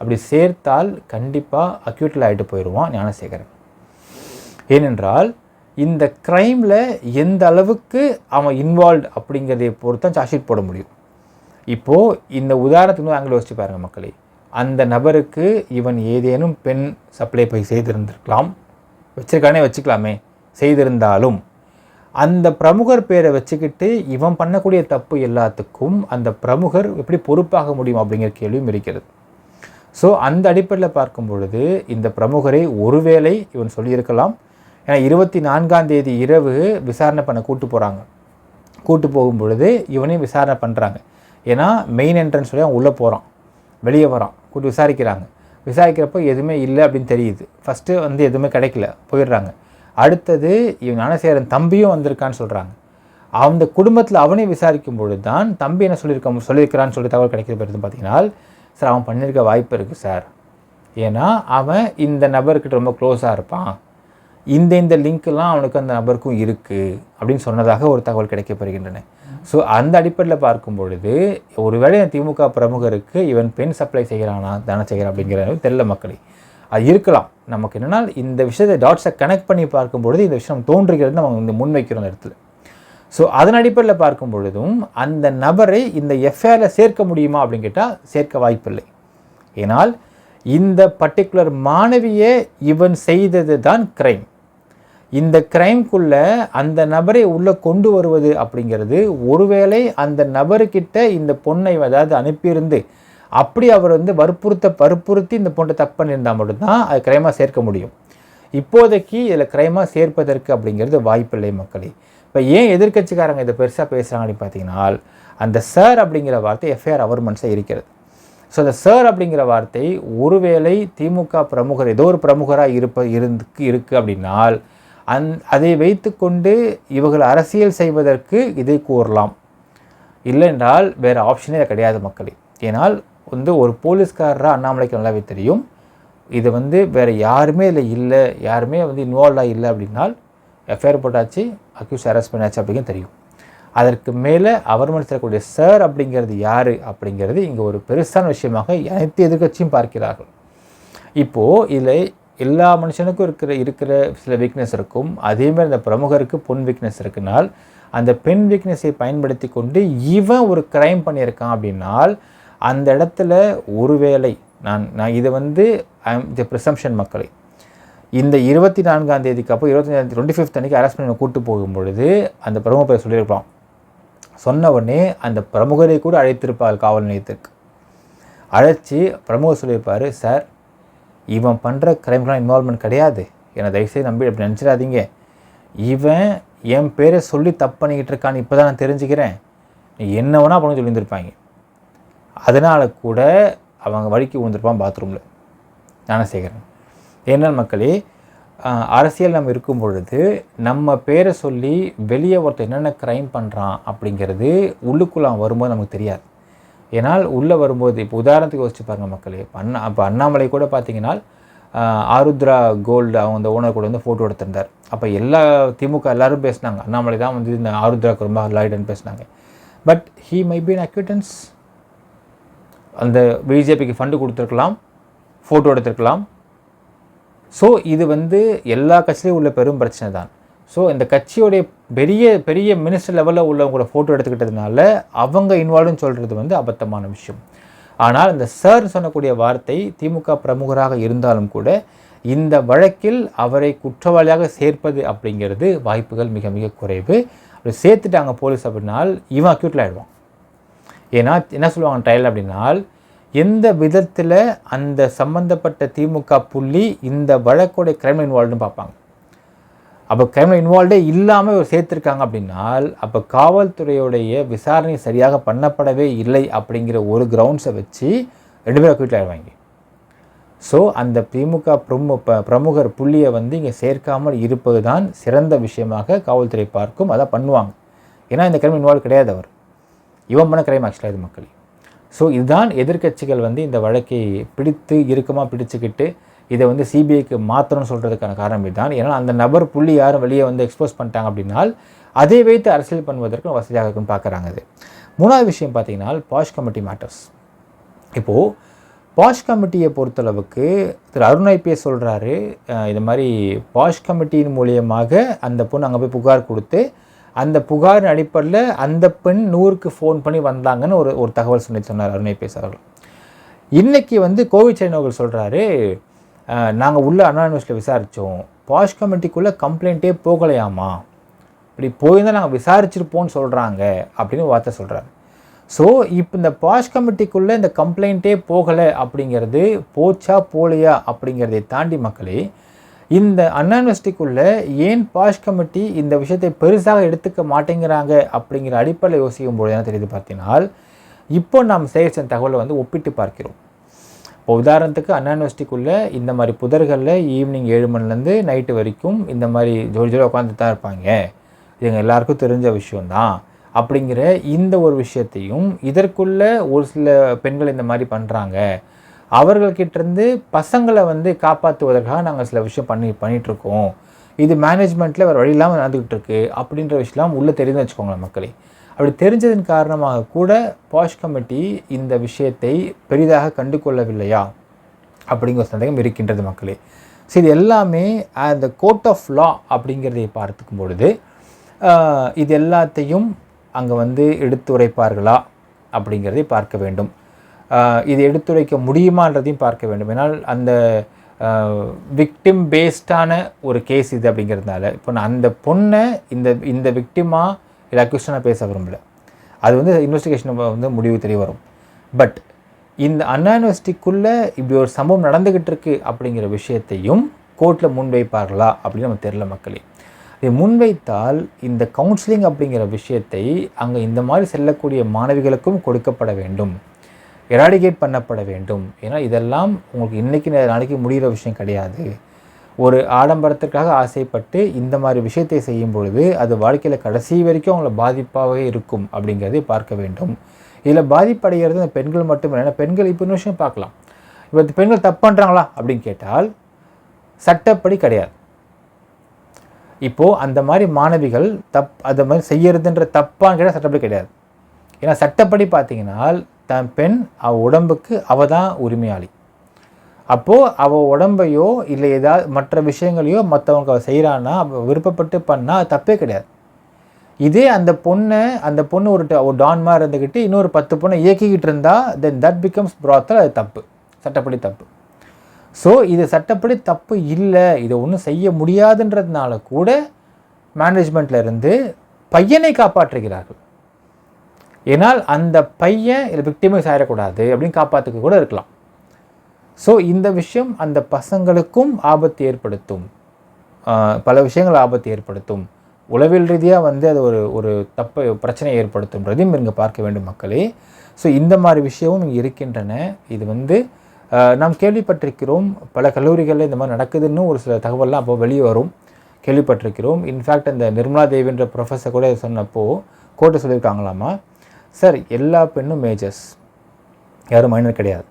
அப்படி சேர்த்தால் கண்டிப்பாக அக்யூட்டில் ஆகிட்டு போயிடுவான் ஞானசேகரன். ஏனென்றால் இந்த க்ரைமில் எந்த அளவுக்கு அவன் இன்வால்வ் அப்படிங்கிறதை பொறுத்து தான் சார்ஜ் ஷீட் போட முடியும். இப்போது இந்த உதாரணத்துக்கு ஆங்கில யோசிச்சு பாருங்கள் மக்களே. அந்த நபருக்கு இவன் ஏதேனும் பெண் சப்ளை போய் செய்திருந்திருக்கலாம். வச்சிருக்கானே வச்சுக்கலாமே. செய்திருந்தாலும் அந்த பிரமுகர் பேரை வச்சுக்கிட்டு இவன் பண்ணக்கூடிய தப்பு எல்லாத்துக்கும் அந்த பிரமுகர் எப்படி பொறுப்பாக முடியும் அப்படிங்கிற கேள்வியும் இருக்கிறது. ஸோ அந்த அடிப்படையில் பார்க்கும் பொழுது இந்த பிரமுகரை ஒருவேளை இவன் சொல்லியிருக்கலாம். ஏன்னா இருபத்தி நான்காம் தேதி இரவு விசாரணை பண்ண கூட்டு போகிறாங்க கூட்டு போகும் பொழுது இவனையும் விசாரணை பண்ணுறாங்க ஏன்னா மெயின் என்ட்ரன்ஸ் சொல்லி அவன் உள்ளே போகிறான் வெளியே வரான். கூட்டு விசாரிக்கிறாங்க. விசாரிக்கிறப்போ எதுவுமே இல்லை அப்படின்னு தெரியுது. ஃபஸ்ட்டு வந்து எதுவுமே கிடைக்கல. போயிடுறாங்க. அடுத்தது இவன் ஞானசேகரன் தம்பியும் வந்திருக்கான்னு சொல்கிறாங்க அந்த குடும்பத்தில் அவனையும் விசாரிக்கும் பொழுது தான் தம்பி என்ன சொல்லியிருக்க சொல்லியிருக்கிறான்னு சொல்லி தகவல் கிடைக்கிற பிறகு பார்த்தீங்கன்னா சார் அவன் பண்ணியிருக்க வாய்ப்பு இருக்குது சார். ஏன்னா அவன் இந்த நபர்கிட்ட ரொம்ப க்ளோஸாக இருப்பான். இந்த இந்த லிங்க்லாம் அவனுக்கு அந்த நபருக்கும் இருக்குது அப்படின்னு சொன்னதாக ஒரு தகவல் கிடைக்கப்பெறுகின்றன ஸோ அந்த அடிப்படையில் பார்க்கும் பொழுது ஒருவேளை திமுக பிரமுகருக்கு இவன் பெண் சப்ளை செய்கிறானா தானே செய்கிறான் அப்படிங்கிறது தெரியல மக்களே. அது இருக்கலாம். நமக்கு என்னென்னா இந்த விஷயத்தை டாட்ஸை கனெக்ட் பண்ணி பார்க்கும் பொழுது இந்த விஷயம் தோன்றுகிறது நம்ம இந்த முன்வைக்கிறோம் இந்த இடத்துல. ஸோ அதன் அடிப்படையில் பார்க்கும் பொழுதும் அந்த நபரை இந்த எஃப்ஐஆரில் சேர்க்க முடியுமா அப்படின்னு கேட்டால் சேர்க்க வாய்ப்பில்லை. ஏனால் இந்த பர்டிகுலர் மாணவியை இவன் செய்தது தான் கிரைம் இந்த கிரைம்குள்ளே அந்த நபரை உள்ளே கொண்டு வருவது அப்படிங்கிறது ஒருவேளை அந்த நபருக்கிட்ட இந்த பொண்ணை அதாவது அனுப்பியிருந்து அப்படி அவர் வந்து வற்புறுத்த வற்புறுத்தி இந்த பொண்ணை தப்பு பண்ணியிருந்தால் மட்டும்தான் அது கிரைமாக சேர்க்க முடியும். இப்போதைக்கு இதில் கிரைமாக சேர்ப்பதற்கு அப்படிங்கிறது வாய்ப்பில்லை மக்களே. இப்போ ஏன் எதிர்க்கட்சிக்காரங்க இதை பெருசாக பேசுகிறாங்க அப்படின்னு பார்த்தீங்கன்னா அந்த சார் அப்படிங்கிற வார்த்தை எஃப்ஐஆர் அவர்மெண்ட்ஸாக இருக்கிறது. ஸோ அந்த சார் அப்படிங்கிற வார்த்தை ஒருவேளை திமுக பிரமுகர் ஏதோ ஒரு பிரமுகராக இருப்ப இருந்து இருக்குது அப்படின்னால் அந் அதை வைத்துக்கொண்டு இவர்கள் அரசியல் செய்வதற்கு இதை கூறலாம். இல்லைன்றால் வேறு ஆப்ஷனே கிடையாது மக்களே. ஏனால் வந்து ஒரு போலீஸ்காரராக அண்ணாமலைக்கு நல்லாவே தெரியும். இது வந்து வேறு யாருமே இதில் இல்லை. யாருமே வந்து இன்வால்வாக இல்லை அப்படின்னால் எஃப்ஐஆர் போட்டாச்சு அக்யூஸ் அரெஸ்ட் பண்ணியாச்சு அப்படிங்கிறது தெரியும். அதற்கு மேலே அவர் செல்லக்கூடிய சார் அப்படிங்கிறது யார் அப்படிங்கிறது இங்கே ஒரு பெருசான விஷயமாக அனைத்து எதிர்கட்சியும் பார்க்கிறார்கள். இப்போது இதில் எல்லா மனுஷனுக்கும் இருக்கிற இருக்கிற சில வீக்னஸ் இருக்கும். அதேமாதிரி அந்த பிரமுகருக்கு பொன் வீக்னஸ் இருக்குனால் அந்த பெண் வீக்னஸை பயன்படுத்தி கொண்டு இவன் ஒரு க்ரைம் பண்ணியிருக்கான் அப்படின்னால் அந்த இடத்துல ஒருவேளை நான் நான் இதை வந்து ஐம் தி ப்ரிசம்ஷன் மக்களை. இந்த இருபத்தி நான்காம் தேதிக்கு அப்போ இருபத்தி நாலு டுவெண்ட்டி ஃபிஃப்த் அன்றைக்கி அரெஸ்ட் பண்ணி கூட்டு போகும் பொழுது அந்த பிரமுக பேர் சொல்லியிருக்கலாம். சொன்ன உடனே அந்த பிரமுகரை கூட அழைத்திருப்பார் காவல் நிலையத்திற்கு. அழைச்சி பிரமுகர் சொல்லியிருப்பார் சார் இவன் பண்ணுற கிரைம்கெலாம் இன்வால்மெண்ட் கிடையாது. என்னை தயவுசெய்து நம்பி அப்படி நினச்சிடாதீங்க. இவன் என் பேரை சொல்லி தப்பு பண்ணிக்கிட்டு இருக்கான்னு இப்போ தான் நான் தெரிஞ்சுக்கிறேன். நீ என்ன வேணால் அப்படின்னு சொல்லியிருந்திருப்பாங்க. அதனால் கூட அவங்க வழிக்கு விழுந்திருப்பான் பாத்ரூமில் ஞானசேகரன். ஏன்னால் மக்களே அரசியல் நம்ம இருக்கும் பொழுது நம்ம பேரை சொல்லி வெளியே ஒருத்தர் என்னென்ன க்ரைம் பண்ணுறான் அப்படிங்கிறது உள்ளுக்குள்ளே வரும்போது நமக்கு தெரியாது. ஏன்னால் உள்ளே வரும்போது இப்போ உதாரணத்துக்கு யோசிச்சு பாருங்கள் மக்களே. இப்போ அண்ணா இப்போ அண்ணாமலை கூட பார்த்தீங்கன்னா ஆருத்ரா கோல்டு அவங்க அந்த ஓனர் கூட வந்து ஃபோட்டோ எடுத்திருந்தார். அப்போ எல்லா திமுக எல்லோரும் பேசினாங்க. அண்ணாமலை தான் வந்து இந்த ஆருத்ராக்கு ரொம்ப லாய்டுன்னு பேசினாங்க. But he may be acquaintance அந்த பிஜேபிக்கு ஃபண்டு கொடுத்துருக்கலாம் ஃபோட்டோ எடுத்திருக்கலாம். ஸோ இது வந்து எல்லா கட்சியிலையும் உள்ள பெரும் பிரச்சனை தான். ஸோ இந்த கட்சியோடைய பெரிய பெரிய மினிஸ்டர் லெவலில் உள்ளவங்களோட ஃபோட்டோ எடுத்துக்கிட்டதுனால அவங்க இன்வால்வ்னு சொல்கிறது வந்து அபத்தமான விஷயம். ஆனால் இந்த சார் சொல்லக்கூடிய வார்த்தை திமுக பிரமுகராக இருந்தாலும் கூட இந்த வழக்கில் அவரை குற்றவாளியாக சேர்ப்பது அப்படிங்கிறது வாய்ப்புகள் மிக மிக குறைவு. அப்படி சேர்த்துட்டாங்க போலீஸ் அப்படின்னால் இவன் அக்யூட்டில் ஆகிடுவான் ஏன்னா என்ன சொல்லுவாங்க ட்ரையல் அப்படின்னால் எந்த விதத்தில் அந்த சம்பந்தப்பட்ட திமுக புள்ளி இந்த வழக்கோடைய கிரைமில் இன்வால்வ்னு பார்ப்பாங்க. அப்போ கிரைமில் இன்வால்வ்டே இல்லாமல் சேர்த்துருக்காங்க அப்படின்னால் அப்போ காவல்துறையுடைய விசாரணை சரியாக பண்ணப்படவே இல்லை அப்படிங்கிற ஒரு கிரவுண்ட்ஸை வச்சு ரெண்டு பேரும் அக்யூட் ஆகிடுவாங்க ஸோ அந்த திமுக பிரமு பிரமுகர் புள்ளியை வந்து இங்கே சேர்க்காமல் இருப்பது தான் சிறந்த விஷயமாக காவல்துறை பார்க்கும். அதை பண்ணுவாங்க. ஏன்னா இந்த கிரைம் இன்வால்வ் கிடையாது அவர். இவன் பண்ண கிரைம் ஆக்சுவலாக இது மக்கள். ஸோ இதுதான் எதிர்கட்சிகள் வந்து இந்த வழக்கை பிடித்து இறுக்கமாக பிடிச்சிக்கிட்டு இதை வந்து சிபிஐக்கு மாற்றணும்னு சொல்கிறதுக்கான காரணம் இதுதான். ஏன்னா அந்த நபர் புள்ளி யாரும் வெளியே வந்து எக்ஸ்போஸ் பண்ணிட்டாங்க அப்படின்னால் அதை வைத்து அரசியல் பண்ணுவதற்கு வசதியாக இருக்குன்னு பார்க்குறாங்க அது. மூணாவது விஷயம் பார்த்தீங்கன்னா பாஷ் கமிட்டி மேட்டர்ஸ் இப்போது பாஷ் கமிட்டியை பொறுத்தளவுக்கு திரு அருண் ஐபிஎஸ் சொல்கிறாரு இது மாதிரி பாஷ் கமிட்டியின் மூலியமாக அந்த பொண்ணு அங்கே போய் புகார் கொடுத்து அந்த புகாரின் அடிப்படையில் அந்த பெண் நூறுக்கு ஃபோன் பண்ணி வந்தாங்கன்னு ஒரு ஒரு தகவல் சொல்லி சொன்னார் அருணை பேசுகிறவர்கள் அவர்கள். இன்றைக்கி வந்து கோவிட் சைனவர்கள் சொல்கிறாரு நாங்கள் உள்ள அண்ணா யூனிவர்சிட்டியில் விசாரித்தோம் பாஷ் கமிட்டிக்குள்ளே கம்ப்ளைண்ட்டே போகலையாமா? இப்படி போயிருந்தால் நாங்கள் விசாரிச்சிருப்போம்னு சொல்கிறாங்க அப்படின்னு வார்த்தை சொல்கிறாரு ஸோ இப்போ இந்த பாஷ் கமிட்டிக்குள்ளே இந்த கம்ப்ளைண்ட்டே போகலை அப்படிங்கிறது போச்சா போலையா அப்படிங்கிறதை தாண்டி மக்களே இந்த அண்ணா யூனிவர்சிட்டிக்குள்ளே ஏன் பாஷ் கமிட்டி இந்த விஷயத்தை பெருசாக எடுத்துக்க மாட்டேங்கிறாங்க அப்படிங்கிற அடிப்படையில் யோசிக்கும் போது என்ன தெரியுது பார்த்தீங்கன்னா இப்போ நாம் சேகரித்த தகவலை வந்து ஒப்பிட்டு பார்க்கிறோம். இப்போ உதாரணத்துக்கு அண்ணா யூனிவர்சிட்டிக்குள்ளே இந்த மாதிரி புதர்களில் ஈவினிங் ஏழு மணிலேருந்து நைட்டு வரைக்கும் இந்த மாதிரி ஜோடி ஜோடி உட்காந்து தான் இருப்பாங்க. இது எங்கள் எல்லாருக்கும் தெரிஞ்ச விஷயந்தான் அப்படிங்கிற இந்த ஒரு விஷயத்தையும் இதற்குள்ள ஒரு சில பெண்கள் இந்த மாதிரி பண்ணுறாங்க அவர்கள்கிட்டருந்து பசங்களை வந்து காப்பாற்றுவதற்காக நாங்கள் சில விஷயம் பண்ணி பண்ணிகிட்ருக்கோம் இது மேனேஜ்மெண்ட்டில் வேறு வழி இல்லாமல் நடந்துக்கிட்டு இருக்கு அப்படின்ற விஷயம்லாம் உள்ளே தெரிந்து வச்சுக்கோங்களேன் மக்களே. அப்படி தெரிஞ்சதன் காரணமாக கூட பாஷ் கமிட்டி இந்த விஷயத்தை பெரிதாக கண்டு கொள்ளவில்லையா அப்படிங்கிற சந்தேகம் இருக்கின்றது மக்களே. ஸோ இது எல்லாமே அந்த கோர்ட் ஆஃப் லா அப்படிங்கிறதை பார்த்துக்கும் பொழுது இது எல்லாத்தையும் அங்கே வந்து எடுத்துரைப்பார்களா அப்படிங்கிறதை பார்க்க வேண்டும். இது எடுத்துரைக்க முடியுமான்றதையும் பார்க்க வேண்டும். ஏன்னால் அந்த விக்டிம் பேஸ்டான ஒரு கேஸ் இது அப்படிங்கிறதுனால இப்போ நான் அந்த பொண்ணை இந்த இந்த விக்டிமாக இல்லை அக்யூஸ்டாக பேச விரும்பல. அது வந்து இன்வெஸ்டிகேஷன் வந்து முடிவு தெரிய வரும். பட் இந்த அண்ணா யூனிவர்சிட்டிக்குள்ளே இப்படி ஒரு சம்பவம் நடந்துக்கிட்டு இருக்கு அப்படிங்கிற விஷயத்தையும் கோர்ட்டில் முன்வைப்பார்களா அப்படின்னு நம்ம தெரில மக்களே. இதை முன்வைத்தால் இந்த கவுன்சிலிங் அப்படிங்கிற விஷயத்தை அங்கே இந்த மாதிரி செல்லக்கூடிய மாணவிகளுக்கும் கொடுக்கப்பட வேண்டும். எராடிகேட் பண்ணப்பட வேண்டும். ஏன்னா இதெல்லாம் உங்களுக்கு இன்றைக்கி நாளைக்கு முடிகிற விஷயம் கிடையாது. ஒரு ஆடம்பரத்திற்காக ஆசைப்பட்டு இந்த மாதிரி விஷயத்தை செய்யும் பொழுது அது வாழ்க்கையில் கடைசி வரைக்கும் அவங்கள பாதிப்பாகவே இருக்கும் அப்படிங்கிறதை பார்க்க வேண்டும். இதில் பாதிப்படைகிறது அந்த பெண்கள் மட்டும் இல்லை. பெண்கள் இப்போ இன்னும் விஷயம் பார்க்கலாம். இப்போ பெண்கள் தப்பு பண்ணுறாங்களா அப்படின்னு கேட்டால் சட்டப்படி கிடையாது. இப்போது அந்த மாதிரி மாணவிகள் தப் அந்த மாதிரி செய்யறதுன்ற தப்பான்னு கேட்டால் சட்டப்படி கிடையாது. ஏன்னா சட்டப்படி பார்த்தீங்கன்னா தன் பெண் அவ உடம்புக்கு அவள் தான் உரிமையாளி. அப்போது அவள் உடம்பையோ இல்லை ஏதாவது மற்ற விஷயங்களையோ மற்றவங்க அவள் செய்கிறான்னா அவள் விருப்பப்பட்டு பண்ணால் அது தப்பே கிடையாது. இதே அந்த பொண்ணை அந்த பொண்ணு ஒரு ட- ஒரு டான்மா இருந்துக்கிட்டு இன்னொரு பத்து பொண்ணை இயக்கிக்கிட்டு இருந்தா தென் தட் பிகம்ஸ் ப்ராத்தல் அது தப்பு. சட்டப்படி தப்பு. ஸோ இது சட்டப்படி தப்பு இல்லை இதை ஒன்றும் செய்ய முடியாதுன்றதுனால கூட மேனேஜ்மெண்ட்ல இருந்து பையனை காப்பாற்றுகிறார்கள். ஏனால் அந்த பையன் இதில் விக்டிமைஸ் ஆகிடக்கூடாது அப்படின்னு காப்பாற்றுக்க கூட இருக்கலாம். ஸோ இந்த விஷயம் அந்த பசங்களுக்கும் ஆபத்து ஏற்படுத்தும். பல விஷயங்கள் ஆபத்து ஏற்படுத்தும். உளவியல் ரீதியாக வந்து அது ஒரு ஒரு தப்பை பிரச்சனை ஏற்படுத்தும்ன்றதையும் இங்கே பார்க்க வேண்டும் மக்களே. ஸோ இந்த மாதிரி விஷயமும் இங்கே இருக்கின்றன. இது வந்து நாம் கேள்விப்பட்டிருக்கிறோம். பல கல்லூரிகளில் இந்த மாதிரி நடக்குதுன்னு ஒரு சில தகவல்லாம் அப்போ வெளியே வரும். கேள்விப்பட்டிருக்கிறோம். இன்ஃபேக்ட் அந்த நிர்மலா தேவின்ற ப்ரொஃபஸர் கூட சொன்னப்போ கோர்ட்டு சொல்லியிருக்காங்களாமா? சார் எல்லா பெண்ணும் மேஜர்ஸ் யாரும் மைனர் கிடையாது.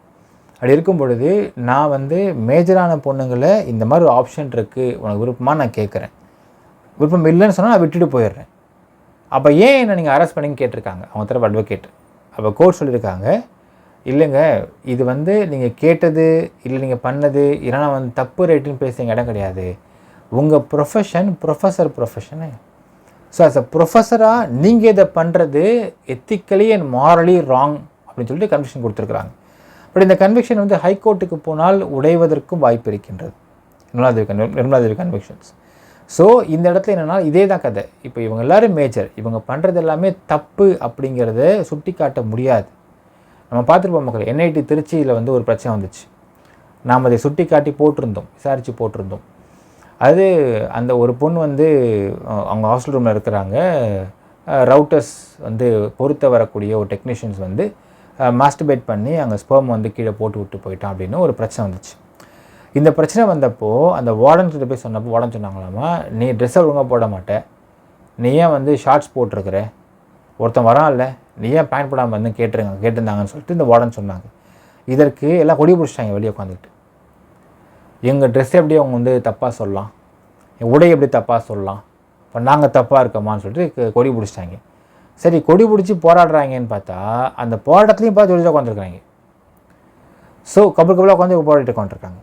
அப்படி இருக்கும் பொழுது நான் வந்து மேஜரான பொண்ணுங்களை இந்த மாதிரி ஒரு ஆப்ஷன் இருக்குது உனக்கு விருப்பமாக நான் கேட்குறேன். விருப்பம் இல்லைன்னு சொன்னால் நான் விட்டுட்டு போயிடுறேன். அப்போ ஏன் என்ன நீங்கள் அரெஸ்ட் பண்ணின்னு கேட்டிருக்காங்க? அவங்க தரப்பு அட்வொகேட் அப்போ கோர்ட் சொல்லியிருக்காங்க இல்லைங்க இது வந்து நீங்கள் கேட்டது இல்லை நீங்கள் பண்ணது இல்லைனா வந்து தப்பு ரேட்டுன்னு பேசுகிற இடம் கிடையாது. உங்கள் ப்ரொஃபஷன் ப்ரொஃபஸர் ப்ரொஃபஷனு ஸோ அஸ் அ ப்ரொஃபஸராக நீங்கள் இதை பண்ணுறது எத்திக்கலி அண்ட் மாரலி ராங் அப்படின்னு சொல்லிட்டு கன்விக்ஷன் கொடுத்துருக்குறாங்க. பட் இந்த கன்விக்ஷன் வந்து ஹைகோர்ட்டுக்கு போனால் உடைவதற்கும் வாய்ப்பு இருக்கின்றது. நிர்மலாதேவி கன்வெ நிர்மலாதேவி கன்விக்ஷன்ஸ் ஸோ இந்த இடத்துல என்னென்னா இதே தான் கதை. இப்போ இவங்க எல்லாரும் மேஜர் இவங்க பண்ணுறது எல்லாமே தப்பு அப்படிங்கிறத சுட்டி காட்ட முடியாது. நம்ம பார்த்துருப்போம் மக்கள் என்ஐடி திருச்சியில் வந்து ஒரு பிரச்சனை வந்துச்சு. நாம் அதை சுட்டி காட்டி போட்டிருந்தோம் விசாரித்து போட்டிருந்தோம். அது அந்த ஒரு பொண்ணு வந்து அவங்க ஹாஸ்டல் ரூமில் இருக்கிறாங்க. ரவுட்டர்ஸ் வந்து பொருத்த வரக்கூடிய ஒரு டெக்னீஷியன்ஸ் வந்து மாஸ்டிபேட் பண்ணி அங்கே ஸ்பெர்ம் வந்து கீழே போட்டு விட்டு போயிட்டான் அப்படின்னு ஒரு பிரச்சனை வந்துச்சு. இந்த பிரச்சனை வந்தப்போ அந்த வார்டன் கிட்ட போய் சொன்னப்போ வார்டன் சொன்னாங்களாமா நீ ட்ரெஸ்ஸை ஒழுங்காக போட மாட்டேன் நீ ஏன் வந்து ஷார்ட்ஸ் போட்டிருக்கிற? ஒருத்தன் வரான் இல்லை நீ ஏன் பேண்ட் போடாமல் வந்து கேட்டிருங்க கேட்டிருந்தாங்கன்னு சொல்லிட்டு இந்த வார்டன் சொன்னாங்க. இதற்கு எல்லாம் கொடி பிடிச்சிட்டாங்க வெளியே உட்காந்துக்கிட்டு எங்கள் ட்ரெஸ் எப்படி அவங்க வந்து தப்பாக சொல்லலாம்? என் உடை எப்படி தப்பாக சொல்லலாம்? இப்போ நாங்கள் தப்பாக இருக்கோமான்னு சொல்லிட்டு கொடி பிடிச்சிட்டாங்க. சரி கொடி பிடிச்சி போராடுறாங்கன்னு பார்த்தா அந்த போராட்டத்துலையும் பார்த்து வெளியே உட்காந்துருக்குறாங்க ஸோ கப்பல் கப்பலாக உட்காந்து போராடிட்டு உட்காந்துருக்காங்க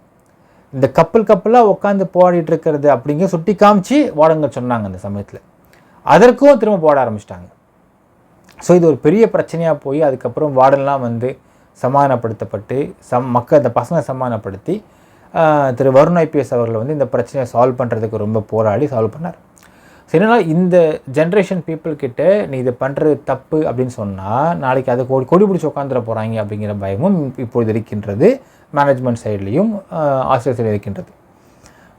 இந்த கப்பல் கப்பலாக உட்காந்து போராடிட்டு இருக்கிறது அப்படிங்க சுட்டி காமிச்சு வாடங்க சொன்னாங்க அந்த சமயத்தில். அதற்கும் திரும்ப போட ஆரம்பிச்சிட்டாங்க. ஸோ இது ஒரு பெரிய பிரச்சனையாக போய் அதுக்கப்புறம் வார்டன்லாம் வந்து சமாதானப்படுத்தப்பட்டு சம் மக்கள் அந்த பசங்களை சமாதானப்படுத்தி திரு வருண் ஐபிஎஸ் அவர்கள் வந்து இந்த பிரச்சனையை சால்வ் பண்ணுறதுக்கு ரொம்ப போராடி சால்வ் பண்ணார். ஸோ இந்த ஜென்ரேஷன் பீப்புள்கிட்ட நீ இதை பண்ணுறது தப்பு அப்படின்னு சொன்னால் நாளைக்கு அதை கொடி கொடி பிடிச்சி உட்காந்துட போகிறாங்க அப்படிங்கிற பயமும் இப்பொழுது இருக்கின்றது. மேனேஜ்மெண்ட் சைட்லேயும் ஆசிரியர் சைடு இருக்கின்றது.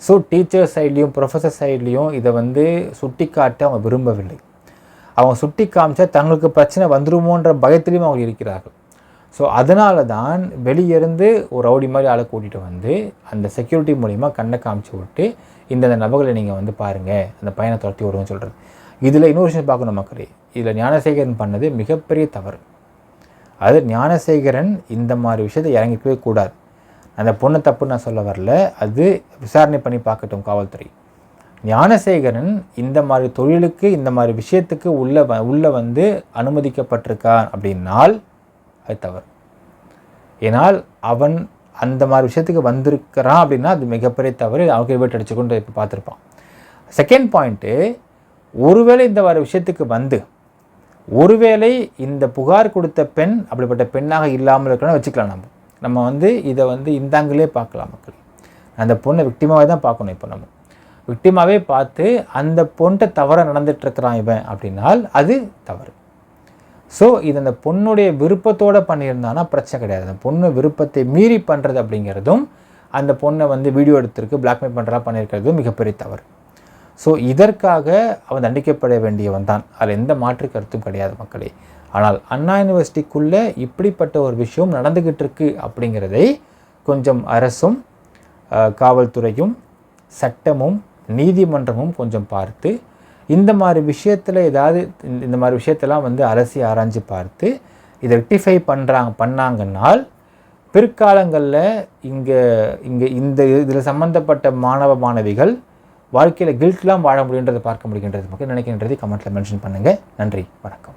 ஸோ டீச்சர் சைட்லேயும் ப்ரொஃபஸர் சைட்லேயும் இதை வந்து சுட்டி காட்ட அவங்க விரும்பவில்லை. அவங்க சுட்டி காமிச்சா தங்களுக்கு பிரச்சனை வந்துருமோன்ற பயத்திலையும் அவங்க இருக்கிறார்கள். ஸோ அதனால தான் வெளியிருந்து ஒரு ரவுடி மாதிரி ஆளை கூட்டிகிட்டு வந்து அந்த செக்யூரிட்டி மூலிமா கண்ணை காமிச்சு விட்டு இந்தந்த நபர்களை நீங்கள் வந்து பாருங்கள் அந்த பையனை துரத்தி விடுவோம்னு சொல்கிறது இதில் இன்னொரு விஷயம் பார்க்கணும் மக்களே. இதில் ஞானசேகரன் பண்ணது மிகப்பெரிய தவறு. அது ஞானசேகரன் இந்த மாதிரி விஷயத்தை இறங்கிக்கவே கூடாது. அந்த பொண்ணு தப்பு நான் சொல்ல வரல. அது விசாரணை பண்ணி பார்க்கட்டும் காவல்துறை. ஞானசேகரன் இந்த மாதிரி தொழிலுக்கு இந்த மாதிரி விஷயத்துக்கு உள்ள வ- வந்து அனுமதிக்கப்பட்டிருக்கான் அப்படின்னால் அது தவறு. ஏனால் அவன் அந்த மாதிரி விஷயத்துக்கு வந்திருக்கிறான் அப்படின்னா அது மிகப்பெரிய தவறு. அவங்க வீட்டு அடிச்சுக்கொண்டு இப்போ பார்த்துருப்பான். செகண்ட் பாயிண்ட்டு ஒருவேளை இந்த மாதிரி விஷயத்துக்கு வந்து ஒருவேளை இந்த புகார் கொடுத்த பெண் அப்படிப்பட்ட பெண்ணாக இல்லாமல் இருக்கணும் வச்சுக்கலாம் நம்ம. நம்ம வந்து இதை வந்து இந்தாங்களே பார்க்கலாம் மக்கள். அந்த பொண்ணை விக்டிமாவே தான் பார்க்கணும் இப்போ நம்ம. விக்டிமாவே பார்த்து அந்த பொண்ணிட்ட தவறாக நடந்துட்டுருக்கிறான் இவன் அப்படின்னால் அது தவறு. ஸோ இது அந்த பொண்ணுடைய விருப்பத்தோடு பண்ணியிருந்தானா? பிரச்சனை கிடையாது. அந்த பொண்ணு விருப்பத்தை மீறி பண்ணுறது அப்படிங்கிறதும் அந்த பொண்ணை வந்து வீடியோ எடுத்திருக்கு பிளாக்மெயில் பண்ணுறா பண்ணியிருக்கிறதும் மிகப்பெரிய தவறு. ஸோ இதற்காக அவன் தண்டிக்கப்பட வேண்டியவன் தான். அதில் எந்த மாற்று கருத்தும் கிடையாது மக்களே. ஆனால் அண்ணா யூனிவர்சிட்டிக்குள்ளே இப்படிப்பட்ட ஒரு விஷயம் நடந்துக்கிட்டு இருக்கு அப்படிங்கிறதை கொஞ்சம் அரசும் காவல்துறையும் சட்டமும் நீதிமன்றமும் கொஞ்சம் பார்த்து இந்த மாதிரி விஷயத்தில் ஏதாவது இந்த- இந்த மாதிரி விஷயத்தெல்லாம் வந்து அலசி ஆராய்ஞ்சு பார்த்து இதை ரெக்டிஃபை பண்ணுறாங்க பண்ணாங்கன்னால் பிற்காலங்களில் இங்கே இங்கே இந்த இதில் சம்மந்தப்பட்ட மாணவ மாணவிகள் வாழ்க்கையில் கில்ட்லாம் வாழ முடியுன்றதை பார்க்க முடிகின்றது. மக்கள் நினைக்கின்றதை கமெண்ட்டில் மென்ஷன் பண்ணுங்கள் நன்றி. வணக்கம்.